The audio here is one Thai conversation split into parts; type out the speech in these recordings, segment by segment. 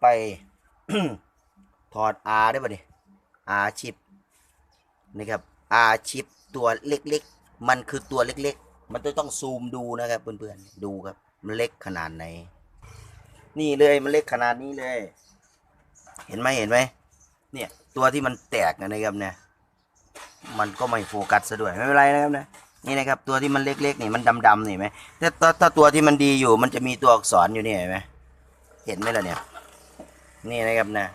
ไป ถอด R ได้ป่ะนี่ R ชิปนะครับ R ชิปตัวเล็กๆ มันคือตัวเล็กๆ มันจะต้องซูมดูนะครับเพื่อนๆ ดูครับ มันเล็กขนาดไหน นี่เลยมันเล็กขนาดนี้เลย เห็นไหมเห็นไหม เนี่ยตัวที่มันแตกนะครับเนี่ย มันก็ไม่โฟกัสซะด้วยไม่เป็นไรนะครับนะนี่นะครับตัวที่มันเล็กๆนี่มันดำๆนี่เห็นไหมถ้าถ้าถ้าตัวที่มันดีอยู่มันจะมีตัวอักษรอยู่นี่เห็นไหมเห็นไหมล่ะเนี่ย นี่นะครับนะ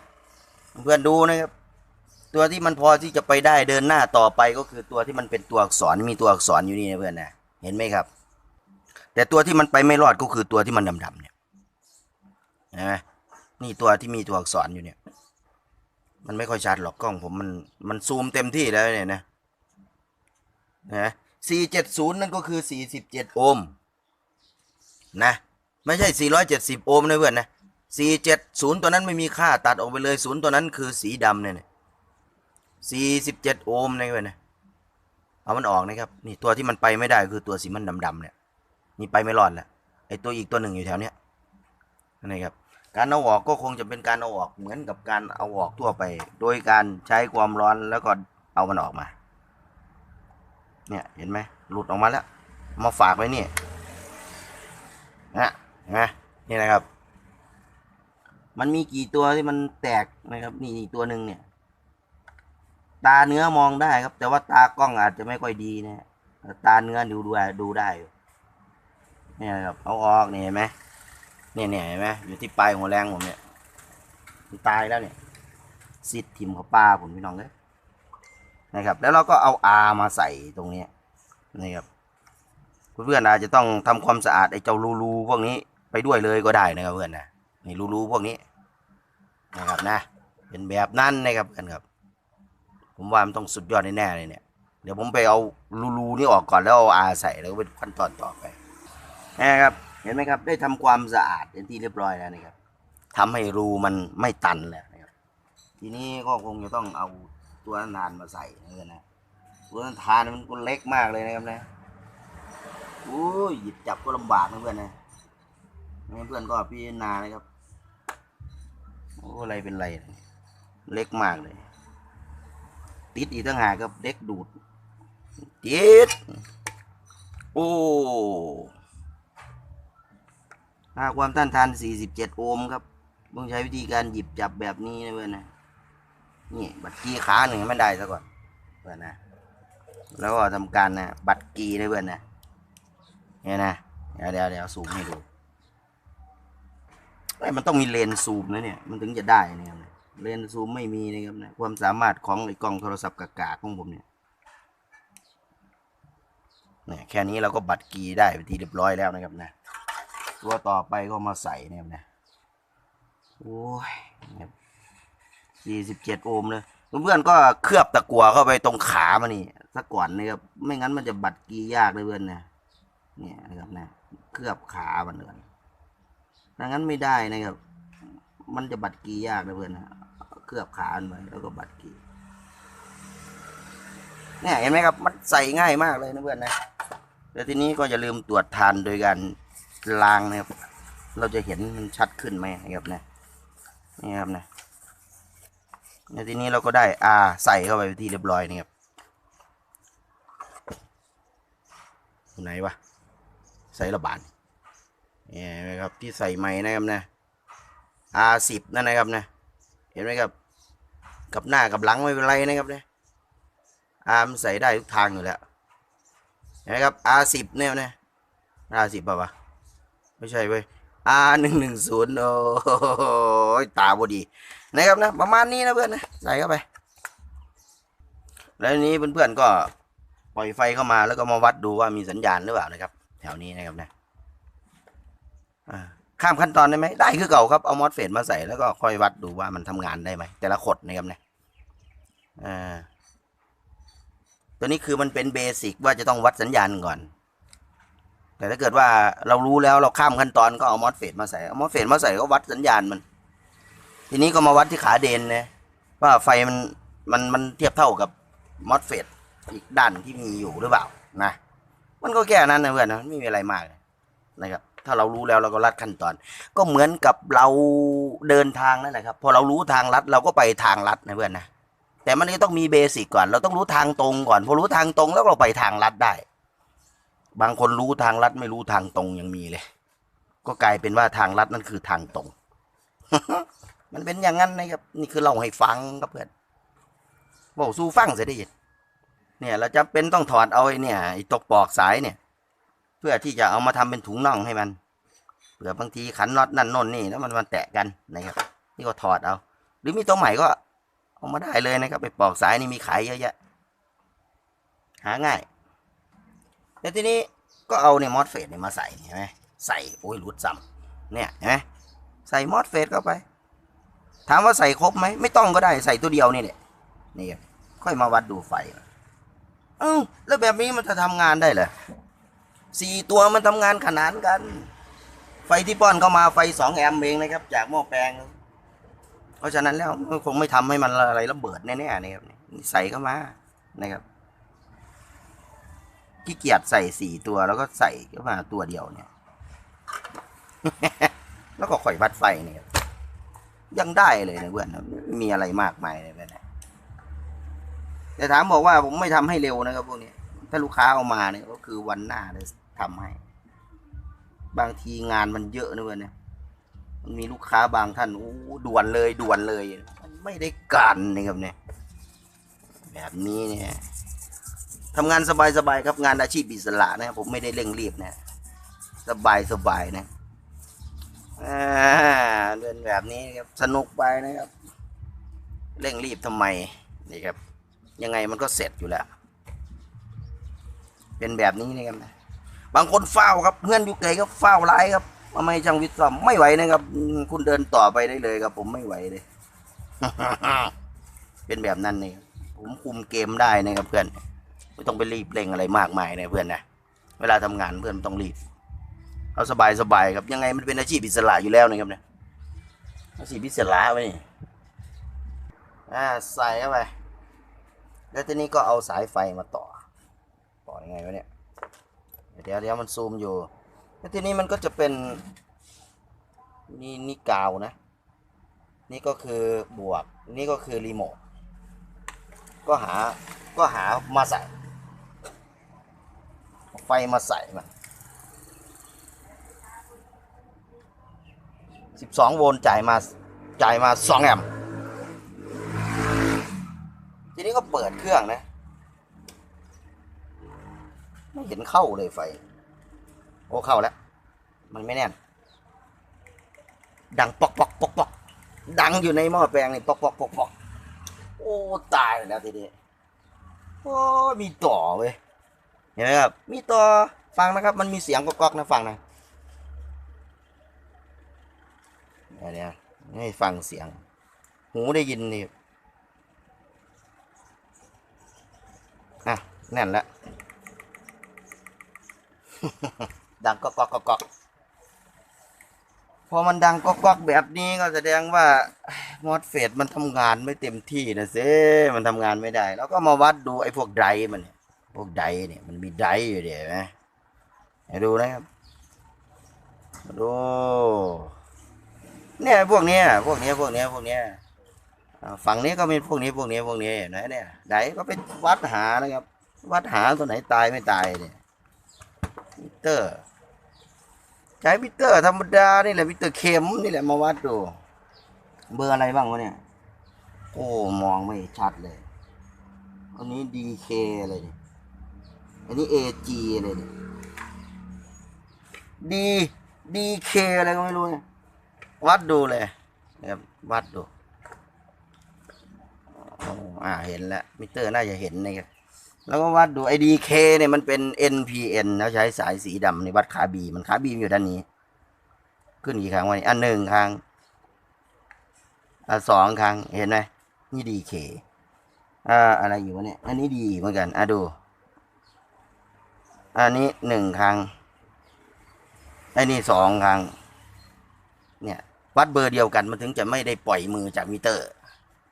เพื่อนดูนะครับ ตัวที่มันพอที่จะไปได้เดินหน้าต่อไปก็คือตัวที่มันเป็นตัวอักษรมีตัวอักษรอยู่นี่นะเพื่อนนะเห็นไหมครับ แต่ตัวที่มันไปไม่รอดก็คือตัวที่มันดำๆเนี่ยนไหมนี่ตัวที่มีตัวอักษรอยู่เนี่ย มันไม่ค่อยชัดหรอกกล้องผมมันมันซูมเต็มที่แล้วเนี่ยนะนะสี่เจ็ดศูนย์นั่นก็คือสี่สิบเจ็ดโอห์มนะ ไม่ใช่สี่ร้อยเจ็ดสิบโอห์มนะเพื่อนนะ สี่เจ็ดศูนย์ตัวนั้นไม่มีค่าตัดออกไปเลยศูนย์ตัวนั้นคือสีดำเนี่ยสี่สิบเจ็ดโอห์มนะเพื่อนนะเอามันออกนะครับนี่ตัวที่มันไปไม่ได้คือตัวสีมันดำๆเนี่ยนี่ไปไม่รอดแล้วไอตัวอีกตัวหนึ่งอยู่แถวเนี้ยนะครับการเอาออกก็คงจะเป็นการเอาออกเหมือนกับการเอาออกทั่วไป โดยการใช้ความร้อนแล้วก็เอามันออกมาเนี่ยเห็นไหมหลุดออกมาแล้ว มาฝากไว้นี่นะเห็นไหมนี่นะครับ มันมีกี่ตัวที่มันแตกนะครับ นี่อีกตัวหนึ่งเนี่ย ตาเนื้อมองได้ครับ แต่ว่าตากล้องอาจจะไม่ค่อยดีนะแต่ตาเนื้อดูดูดูได้อยู่เนี่ยครับเอาออกเนี่ยเห็นไหมเนี่ยเนี่ยเห็นไหมอยู่ที่ปลายหัวแรงผมเนี่ยมันตายแล้วเนี่ยซิดทิมเขาปลาผมพี่น้องเลยนะครับ แล้วเราก็เอาอามาใส่ตรงเนี้นะครับเพื่อนๆอาจจะต้องทำความสะอาดไอ้เจ้ารูรูพวกนี้ไปด้วยเลยก็ได้นะครับเพื่อนนะ นี่รูรูพวกนี้นะครับนะ เป็นแบบนั้นนะครับกันครับ ผมว่ามันต้องสุดยอดแน่ๆเลยเนี่ย เดี๋ยวผมไปเอารูรูนี่ออกก่อนแล้วเอาอาใส่แล้วก็เป็นขั้นตอนต่อไปนะครับ เห็นไหมครับ ได้ทำความสะอาดเป็นที่เรียบร้อยแล้วนะครับทำให้รูมันไม่ตันแล้วนะครับ ทีนี้ก็คงจะต้องเอาตัวทานมาใส่นะนะตัวทานมันก็เล็กมากเลยนะครับนะโอ้ยหยิบจับก็ลำบากนะเพื่อนนะงั้นเพื่อนก็พี่นานะครับ โอ้อะไรเป็นไร เล็กมากเลย ติดอีกตั้งหากครับเด็กดูดติดโอ้ค่าความต้านทาน 47 โอห์มครับ ต้องใช้วิธีการหยิบจับแบบนี้นะเพื่อนนะ นี่ บัตรกีขาหนึ่งให้มันได้ซะก่อน เพื่อนนะ แล้วก็ทำการนะ บัตรกีนะเพื่อนนะ เนี่ยนะ เดี๋ยวเดี๋ยวเดี๋ยวซูมให้ดู มันต้องมีเลนส์ซูมนะเนี่ย มันถึงจะได้นะครับเลนส์ซูมไม่มีนะครับนะความสามารถของไอ้กล้องโทรศัพท์กากาของผมเนี่ยเนี่ยแค่นี้เราก็บัตรกีได้เป็นที่เรียบร้อยแล้วนะครับนะ ตัวต่อไปก็มาใส่เนี่ยนะโอ้ยสี่สิบเจ็ดโอห์มเลยเพื่อนๆก็เคลือบตะกั่วเข้าไปตรงขามันนี่สักก่อนนะครับ ไม่งั้นมันจะบัดกียากเลยเพื่อนนะเนี่ยนะครับนะ เคลือบขามันเลย ดังนั้นไม่ได้นะครับ มันจะบัดกียากเลยเพื่อนนะเคลือบขามันไปแล้วก็บัดกีเนี่ยเห็นไหมครับ มันใส่ง่ายมากเลยนะเพื่อนนะแล้วทีนี้ก็อย่าลืมตรวจทานโดยการล้างนะครับ เราจะเห็นมันชัดขึ้นไหมนะครับนะนี่ครับนะในทีนี้เราก็ได้อาใส่เข้าไปที่เรียบร้อยนี่ครับอยู่ไหนวะใส่ระบาด นี่ยเห็นไหมครับที่ใส่ใหม่นะครับนะอาสิบนั่นนะครับนะ เห็นไหมครับ กับหน้ากับหลังไม่เป็นไรนะครับเนี่ยอามันใส่ได้ทุกทางอยู่แล้วเห็นไหมครับอาสิบเนี่ยนะอาสิบป่ะวะไม่ใช่เว้ย R หนึ่งหนึ่งศูนย์โอ้ยตาบอดีนะครับนะประมาณนี้นะเพื่อนนะใส่เข้าไป แล้วนี้เพื่อนๆก็ปล่อยไฟเข้ามาแล้วก็มาวัดดูว่ามีสัญญาณหรือเปล่านะครับ แถวนี้นะครับนะอ่า ข้ามขั้นตอนได้ไหมได้คือเก่าครับเอามอสเฟตมาใส่แล้วก็ค่อยวัดดูว่ามันทำงานได้ไหมแต่ละขดนะครับเนะอ่าตัวนี้คือมันเป็นเบสิกว่าจะต้องวัดสัญญาณก่อน แต่ถ้าเกิดว่าเรารู้แล้วเราข้ามขั้นตอนก็เอามอสเฟตมาใส่เอามอสเฟตมาใส่ก็วัดสัญญาณมัน ทีนี้ก็มาวัดที่ขาเดนนะว่าไฟมันมันมันเทียบเท่ากับมอสเฟตอีกด้านที่มีอยู่หรือเปล่านะมันก็แค่นั้นนะเพื่อนนะไม่มีอะไรมากนะครับ ถ้าเรารู้แล้วเราก็ลัดขั้นตอน ก็เหมือนกับเราเดินทางนั่นแหละครับพอเรารู้ทางลัดเราก็ไปทางลัดนะเพื่อนนะแต่มันก็ต้องมีเบสิกก่อน เราต้องรู้ทางตรงก่อน พอรู้ทางตรงแล้วเราไปทางลัดได้ บางคนรู้ทางลัดไม่รู้ทางตรงยังมีเลย ก็กลายเป็นว่าทางลัดนั่นคือทางตรง มันเป็นอย่างนั้นนะครับ นี่คือเราให้ฟังครับเพื่อนบอกสู้ฟังเสียได้ยินเนี่ย เราจะเป็นต้องถอดเอาไอ้เนี่ยไอ้ตกปอกสายเนี่ย พื่อที่จะเอามาทำเป็นถุงน่องให้มันเผื่อบางทีขันน็อตนั่นน่นนี่แล้วมันมันแตะกันนะครับนี่ก็ถอดเอา หรือมีตัวใหม่ก็เอามาได้เลยนะครับ ไปปอกสายนี่มีขายเยอะแยะหาง่ายแล้วทีนี้ก็เอาเนี่ยมอสเฟตเนี่ยมาใส่เห็นไหมใส่โอ้ยหลุดซ้ำเนี่ยเห็นไหมใส่มอสเฟตเข้าไป ถามว่าใส่ครบไหมไม่ต้องก็ได้ใส่ตัวเดียวนี่แหละนี่ครับค่อยมาวัดดูไฟเอ้าแล้วแบบนี้มันจะทำงานได้เหรอ สี่ตัวมันทำงานขนานกัน ไฟที่ป้อนเข้ามาไฟสองแอมเองนะครับ จากหม้อแปลง เพราะฉะนั้นแล้วคงไม่ทำให้มันอะไรระเบิดแน่ๆนะครับใส่เข้ามานะครับขี้เกียจใส่สี่ตัวแล้วก็ใส่เข้ามาตัวเดียวเนี่ย แล้วก็ค่อยวัดไฟเนี่ยยังได้เลยนะเพื่อนม่มีอะไรมากมายเลยนะแต่ถามบอกว่าผมไม่ทำให้เร็วนะครับพวกนี้ ถ้าลูกค้าเอามาเนี่ยก็คือวันหน้าเลย ทำให้ บางทีงานมันเยอะนะเพื่อนเนี่ยมันมีลูกค้าบางท่านอู้ด่วนเลยด่วนเลยมันไม่ได้การนะครับเนี่ย แบบนี้เนี่ยทำงานสบายๆครับงานอาชีพอิสระนะครับผมไม่ได้เร่งรีบนะ สบายสบายนะเดินแบบนี้ครับสนุกไปนะครับ เร่งรีบทำไมนี่ครับ ยังไงมันก็เสร็จอยู่แล้ว เป็นแบบนี้นะครับนะ บางคนเฝ้าครับเพื่อนอยู่ไกลก็เฝ้าร้ายครับทำไมช่างวิทย์ซ่อมไม่ไหวนะครับ คุณเดินต่อไปได้เลยครับ ผมไม่ไหวเลย เป็นแบบนั้นนี่ผมคุมเกมได้นะครับเพื่อน ไม่ต้องไปรีบเร่งอะไรมากมายนะเพื่อนนะเวลาทำงานเพื่อนต้องรีบเอาสบายสบายครับ ยังไงมันเป็นอาชีพอิสระอยู่แล้วนะครับเนี่ยอาชีพอิสระไปนี่อ่าใส่เข้าไปแล้วทีนี้ก็เอาสายไฟมาต่อ ต่อยังไงวะเนี่ย เดี๋ยวเดี๋ยวมันซูมอยู่แล้วทีนี้มันก็จะเป็นนี่นี่กาวนะ นี่ก็คือบวก นี่ก็คือรีโมท ก็หา ก็หามาใส่ ไฟมาใส่มันสิบสองโวลต์จ่ายมาจ่ายมาสองแอมป์ทีนี้ก็เปิดเครื่องนะ ไม่เห็นเข้าเลยไฟ โอ้เข้าแล้ว มันไม่แน่น ดังปอกปอกปอกปอกดังอยู่ในหม้อแปลงนี่ปอกปอกปอกปอกโอ้ตายแล้วทีนี้โอ้มีต่อเว้ยเห็นไหมครับ มีต่อฟังนะครับ มันมีเสียงก๊อกๆนะฟังนะเดี๋ยวเดี๋ยให้ฟังเสียง หูได้ยินนี่อะแน่นแล้ว ดังก๊อกก๊อกก๊อกก๊อกพอมันดังก๊อกก๊อกแบบนี้ก็แสดงว่ามอสเฟดมันทำงานไม่เต็มที่นะเซ่มันทำงานไม่ได้ แล้วก็มาวัดดูไอ้พวกไดมันเนี่ยพวกไดเนี่ยมันมีไดอยู่เดี๋ยวนไหมให้ดูนะครับมาดูเนี่ยพวกเนี้ยพวกเนี้ยพวกเนี้ยพวกเนี้ยฝั่งนี้ก็มีพวกนี้พวกนี้พวกนี้นไหมเนี่ยไดก็เป็นวัดหานะครับ วัดหาตัวไหนตายไม่ตายเนี่ย มิเตอร์ ใช้มิเตอร์ธรรมดานี่แหละมิเตอร์เข็มนี่แหละมาวัดดู เบอร์อะไรบ้างวะเนี่ย โอ้มองไม่ชัดเลยอันนี้ดีเคอะไรเนี่ยอันนี้เอจีอะไรเนี่ยดีดีเคอะไรก็ไม่รู้เนี่ยวัดดูเลยนะครับวัดดูอ๋ออ่าเห็นแล้วมิเตอร์น่าจะเห็นนะครับ แล้วก็วัดดูไอดีเคเนี่ยมันเป็น NPN แล้วใช้สายสีดำในวัดขาบีมันขาบีมอยู่ด้านนี้ ขึ้นกี่ครั้งวะนี่อันหนึ่งครั้งอะสองครั้งเห็นไหมนี่ดีเคอ่าอะไรอยู่วะเนี่ยอันนี้ดีเหมือนกันอะดู อันนี้หนึ่งครั้งอันนี้สองครั้ง เนี่ย วัดเบอร์เดียวกันมันถึงจะไม่ได้ปล่อยมือจากมิเตอร์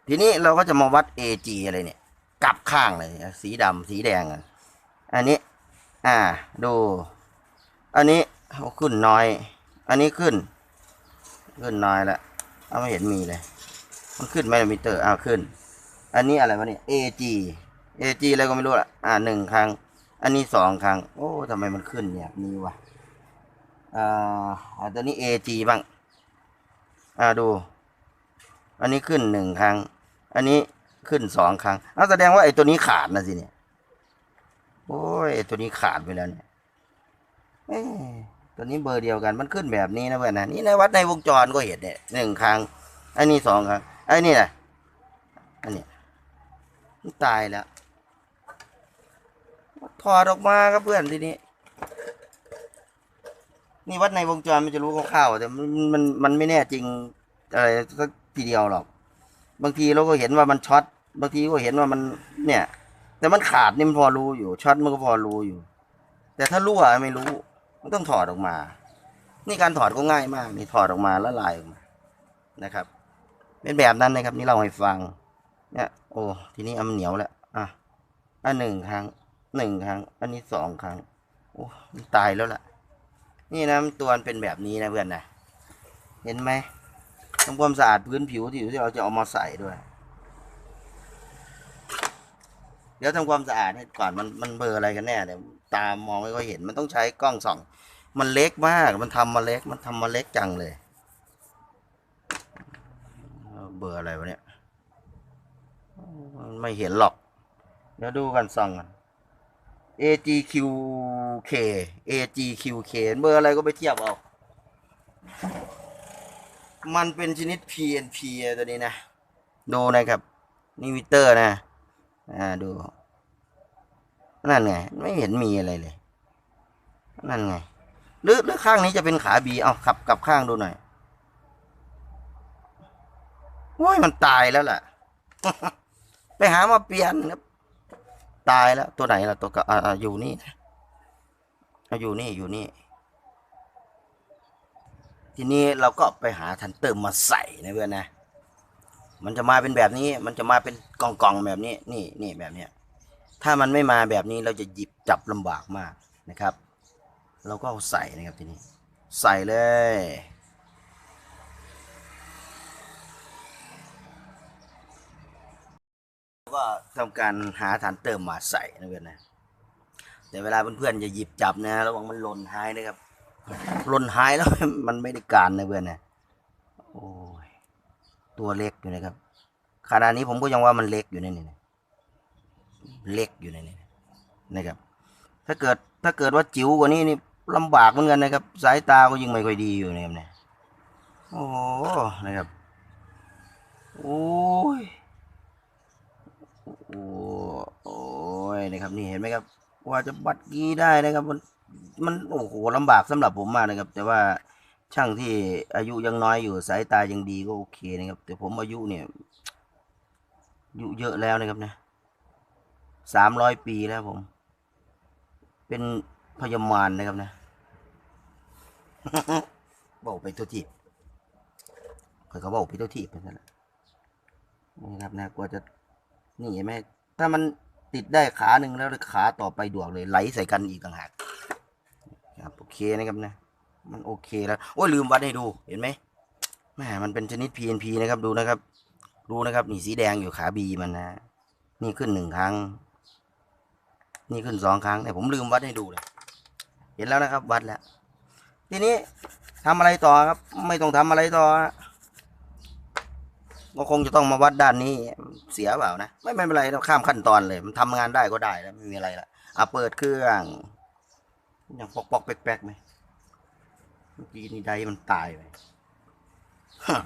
ทีนี้เราก็จะมาวัด AG อะไรเนี่ย กลับข้างเลยสีดำสีแดงอะอันนี้ อ่า ดู อันนี้เอาขึ้นน้อย อันนี้ขึ้น ขึ้นน้อยละเอาไม่เห็นมีเลย มันขึ้นไหมมิเตอร์อ้าวขึ้น อันนี้อะไรวะเนี่ย AG AG อะไรก็ไม่รู้ละอ่าหนึ่งครั้ง อันนี้สองครั้ง โอ้ทำไมมันขึ้นเนี่ยนี้วะอ่าอ่าตัวนี้ AG บ้าง อ่าดู อันนี้ขึ้นหนึ่งครั้ง อันนี้ ขึ้นสองครั้งเอาแสดงว่าไอ้ตัวนี้ขาดนะสิเนี่ย โอ้ยไอ้ตัวนี้ขาดไปแล้วเนี่ยเอ้ตัวนี้เบอร์เดียวกัน มันขึ้นแบบนี้นะเพื่อนนะนี่ในวัดในวงจรก็เห็นเนี่ยหนึ่งครั้งไอันนี้สองครั้งไอ้นี่นะอันนี้ตายแล้วถอดออกมาครับเพื่อนทีนี้ นี่วัดในวงจรมันจะรู้คร่าวๆแต่มันมันมันไม่แน่จริงอะไรสักทีเดียวหรอก บางทีเราก็เห็นว่ามันช็อตบางทีก็เห็นว่ามันเนี่ย แต่มันขาดนี่มันพอรู้อยู่ช็อตมันก็พอรู้อยู่ แต่ถ้ารั่วไม่รู้ มันต้องถอดออกมา นี่การถอดก็ง่ายมาก นี่ถอดออกมาแล้วลายออกมานะครับ เป็นแบบนั้นนะครับ นี่เราให้ฟัง เนี่ย โอ้ทีนี้เอามันเหนียวแล้วอะอันหนึ่งครั้งหนึ่งครั้ง อันนี้สองครั้งโอ้ตายแล้วล่ะ นี่นะตัวเป็นแบบนี้นะเพื่อนนะเห็นไหม ทำความสะอาดพื้นผิวที่ที่เราจะเอามาใส่ด้วย เดี๋ยวทำความสะอาดให้ก่อนมันมันเบอร์อะไรกันแน่เดี๋ยวตามมองไม่ค่อยเห็นมันต้องใช้กล้องส่อง มันเล็กมาก มันทำมาเล็ก มันทำมาเล็กจังเลย เบอร์อะไรวะเนี่ยมันไม่เห็นหรอก เดี๋ยวดูกันส่องกัน AGQK AGQK เบอร์อะไรก็ไปเทียบเอา มันเป็นชนิด PNP ตัวนี้นะ ดูนะครับนี่มิเตอร์นะ อ่าดู นั่นไง ไม่เห็นมีอะไรเลย นั่นไง หรือหรือข้างนี้จะเป็นขาบีเอาขับกลับข้างดูหน่อยโอ้ยมันตายแล้วล่ะ ไปหามาเปลี่ยนครับตายแล้วตัวไหนล่ะตัวก็อ่าอยู่นี่นะอยู่นี่อยู่นี่ ทีนี้เราก็ไปหาทันเติมมาใส่นะเพื่อนนะ มันจะมาเป็นแบบนี้ มันจะมาเป็นกล่องๆแบบนี้ นี่นี่แบบเนี้ย ถ้ามันไม่มาแบบนี้เราจะหยิบจับลำบากมากนะครับ เราก็เอาใส่นะครับทีนี้ ใส่เลย ก็ทำการหาฐานเติมมาใส่นะเพื่อนนะ แต่เวลาเพื่อนๆจะหยิบจับนะระวังมันหล่นหายนะครับ หล่นหายแล้ว มันไม่ได้การนะเพื่อนนะโอ้ยตัวเล็กอยู่นะครับขณะนี้ผมก็ยังว่ามันเล็กอยู่ในนี่เล็กอยู่ในนี่นะครับ ถ้าเกิดถ้าเกิดว่าจิ๋วกว่านี้นี่ลำบากเหมือนกันนะครับ สายตาก็ยิ่งไม่ค่อยดีอยู่นะครับเนี่ยโอ้นะครับโอ้ยโอ้โอ้ยนะครับนี่เห็นไหมครับว่าจะบัดกี้ได้นะครับมัน มันโอ้โหลำบากสำหรับผมมากนะครับ แต่ว่าช่างที่อายุยังน้อยอยู่สายตายังดีก็โอเคนะครับ แต่ผมอายุเนี่ยอายุเยอะแล้วนะครับนะสามร้อยปีแล้วผม เป็นพยามารนะครับนะบอกไปตัวทีบเคยเขาบอกไปตัวทีบไปนั่นแหละนี่ครับนะกว่าจะนี่เห็นไหมถ้ามันติดได้ขาหนึ่งแล้วขาต่อไปดวกเลยไหลใส่กันอีกต่างหาก ครับโอเคนะครับนะมันโอเคแล้วโอ้ยลืมวัดให้ดูเห็นไหมแหมมันเป็นชนิด PNP นะครับดูนะครับ ดูนะครับนี่สีแดงอยู่ขาบีมันนะ นี่ขึ้นหนึ่งครั้ง นี่ขึ้นสองครั้งแต่ผมลืมวัดให้ดูเลยเห็นแล้วนะครับวัดแล้ว ทีนี้ทำอะไรต่อครับ ไม่ต้องทำอะไรต่อก็คงจะต้องมาวัดด้านนี้เสียเปล่านะไม่ไม่เป็นไรเราข้ามขั้นตอนเลย มันทำงานได้ก็ได้แล้วไม่มีอะไรละอะเปิดเครื่อง อยังปอกปอกๆแป๊กๆไหมเมื่อกี้นี่ไดมันตายไปฮะ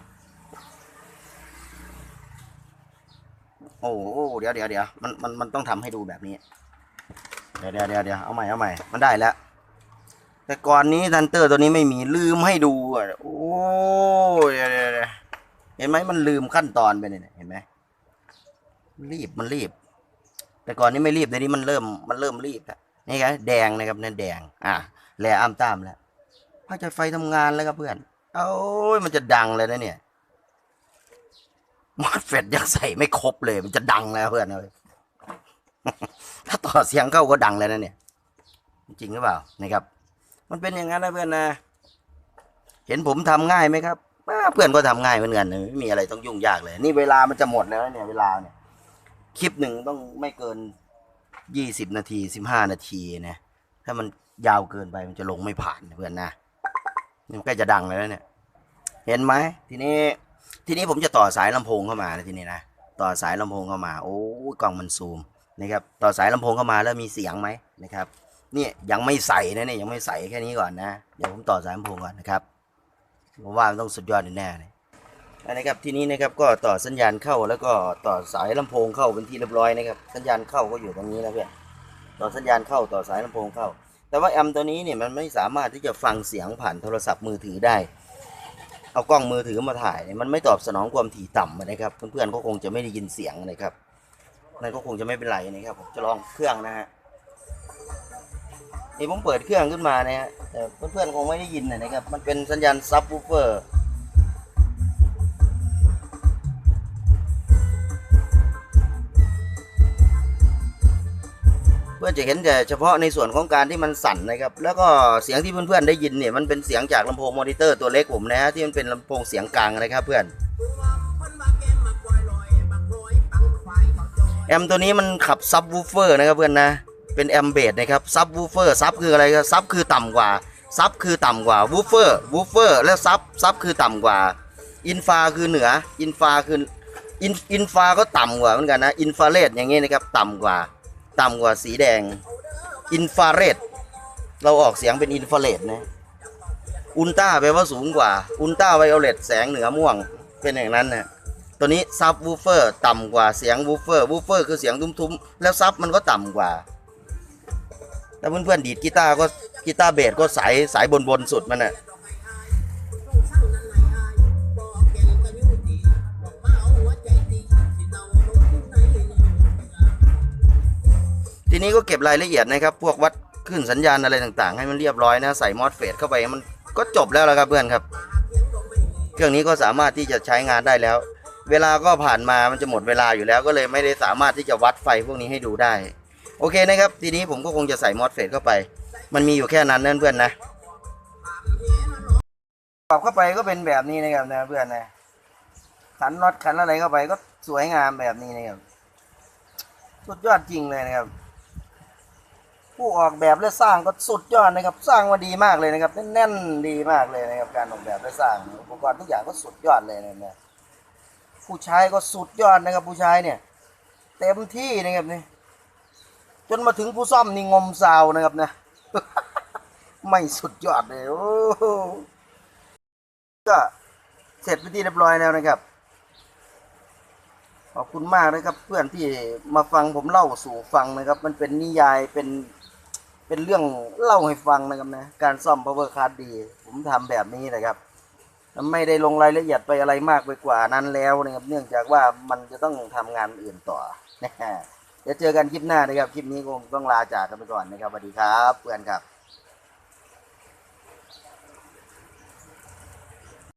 โอ้โหเดี๋ยวเดี๋ยวเดี๋ยวมันมันมันต้องทำให้ดูแบบนี้ เดี๋ยวเดี๋ยวเดี๋ยวเดี๋ยวเอาใหม่เอาใหม่ มันได้แล้ว แต่ก่อนนี้ทันเตอร์ตัวนี้ไม่มีลืมให้ดูอะโอ้ยเดี๋ยวเดี๋ยวเดี๋ยวเห็นไหมมันลืมขั้นตอนไปเนี่ยเห็นไหมรีบมันรีบ แต่ก่อนนี้ไม่รีบแต่นี้มันเริ่มมันเริ่มรีบแล้ว นี่ไงแดงนะครับนั่นแดง อะแหล่อ้ามตามแล้วพระจัดไฟทำงานแล้วครับเพื่อนโอ้ยมันจะดังเลยนะเนี่ยมอดเฟดยังใส่ไม่ครบเลย มันจะดังแล้วเพื่อนเลยถ้าต่อเสียงเข้าก็ดังเลยนะเนี่ย จริงหรือเปล่านะครับ มันเป็นอย่างนั้นนะเพื่อนนะ เห็นผมทำง่ายไหมครับเพื่อนก็ทำง่ายเหมือนกันไม่มีอะไรต้องยุ่งยากเลย นี่เวลามันจะหมดแล้วเนี่ยเวลาเนี่ยคลิปหนึ่งต้องไม่เกิน ยี่สิบนาทีสิบห้านาทีนะถ้ามันยาวเกินไปมันจะลงไม่ผ่านเพื่อนนะมันใกล้จะดังแล้วเนี่ย เห็นไหมทีนี้ ทีนี้ผมจะต่อสายลำโพงเข้ามานะทีนี้นะต่อสายลำโพงเข้ามา โอ้กล้องมันซูมนะครับ ต่อสายลำโพงเข้ามาแล้วมีเสียงไหมนะครับนี่ยังไม่ใส่นะเนี่ยยังไม่ใส่แค่นี้ก่อนนะเดี๋ยวผมต่อสายลำโพงก่อนนะครับผมว่ามันต้องสุดยอดแน่เลย นนะครับทีนี้นะครับก็ต่อสัญญาณเข้าแล้วก็ต่อสายลำโพงเข้าเป็นที่เรียบร้อยนะครับสัญญาณเข้าก็อยู่ตรงนี้นะเพื่อนต่อสัญญาณเข้าต่อสายลำโพงเข้า แต่ว่าแอมตัวนี้เนี่ยมันไม่สามารถที่จะฟังเสียงผ่านโทรศัพท์มือถือได้ เอากล้องมือถือมาถ่ายเนี่ยมันไม่ตอบสนองความถี่ต่ำนะครับเพื่อนๆก็คงจะไม่ได้ยินเสียงนะครับนั่นก็คงจะไม่เป็นไรนะครับผมจะลองเครื่องนะฮะนี่ผมเปิดเครื่องขึ้นมานะฮะแต่เพื่อนๆคงไม่ได้ยินนะครับมันเป็นสัญญาณซับวูเฟอร์ เพื่อนจะเห็นแต่เฉพาะในส่วนของการที่มันสั่นนะครับ แล้วก็เสียงที่เพื่อนๆได้ยินเนี่ยมันเป็นเสียงจากลำโพงมอนิเตอร์ตัวเล็กผมนะฮะที่มันเป็นลำโพงเสียงกลางนะครับเพื่อนแอมตัวนี้มันขับซับวูเฟอร์นะครับเพื่อนนะเป็นแอมเบสนะครับซับวูเฟอร์ซับคืออะไรครับซับคือต่ำกว่าซับคือต่ำกว่าวูเฟอร์วูเฟอร์แล้วซับซับคือต่ำกว่าอินฟาคือเหนืออินฟาคืออินอินฟาก็ต่ำกว่าเหมือนกันนะอินฟาเรดอย่างเงี้นะครับต่ำกว่า ต่ำกว่าสีแดง อินฟราเรด เราออกเสียงเป็นอินฟราเรดนะ อุลตราแปลว่าสูงกว่า อุลตราไวโอเลตแสงเหนือม่วง เป็นอย่างนั้นนะตัวนี้ซับวูเฟอร์ต่ำกว่าเสียงวูเฟอร์วูเฟอร์คือเสียงทุ้มๆ แล้วซับมันก็ต่ำกว่าแล้วเพื่อนๆดีดกีตาร์ก็กีตาร์เบสก็สายสายบนบนๆสุดมันน่ะ ทีนี้ก็เก็บรายละเอียดนะครับ พวกวัดขึ้นสัญญาณอะไรต่างๆ ให้มันเรียบร้อยนะ ใส่มอสเฟดเข้าไปมันก็จบแล้วละครับเพื่อนครับ เครื่องนี้ก็สามารถที่จะใช้งานได้แล้ว เวลาก็ผ่านมามันจะหมดเวลาอยู่แล้ว ก็เลยไม่ได้สามารถที่จะวัดไฟพวกนี้ให้ดูได้ โอเคนะครับ ทีนี้ผมก็คงจะใส่มอสเฟตเข้าไป มันมีอยู่แค่นั้นนั่นเพื่อนนะปรับเข้าไปก็เป็นแบบนี้นะครับนะเพื่อนนะขันน็อตขันอะไรเข้าไปก็สวยงามแบบนี้นะครับสุดยอดจริงเลยนะครับ ผู้ออกแบบและสร้างก็สุดยอดนะครับ สร้างมาดีมากเลยนะครับ แน่นดีมากเลยนะครับ การออกแบบและสร้างอุปกรณ์ทุกอย่างก็สุดยอดเลยนะเนี่ยผู้ใช้ก็สุดยอดนะครับ ผู้ใช้เนี่ย เต็มที่นะครับนี่จนมาถึงผู้ซ่อมนี่งมซาวนะครับนะไม่สุดยอดเลยโอ้โหก็เสร็จไปนที่เรียบร้อยแล้วนะครับ ขอบคุณมากนะครับ เพื่อนที่มาฟังผมเล่าสู่ฟังนะครับ มันเป็นนิยายเป็น เป็นเรื่องเล่าให้ฟังนะครับนะ การซ่อม power card ดี ผมทำแบบนี้นะครับ ไม่ได้ลงรายละเอียดไปอะไรมากไปกว่านั้นแล้วนะครับ เนื่องจากว่ามันจะต้องทำงานอื่นต่อนะฮะเดี๋ยวเจอกันคลิปหน้านะครับ คลิปนี้คงต้องลาจากกันไปก่อนนะครับสวัสดีครับเพื่อนครับ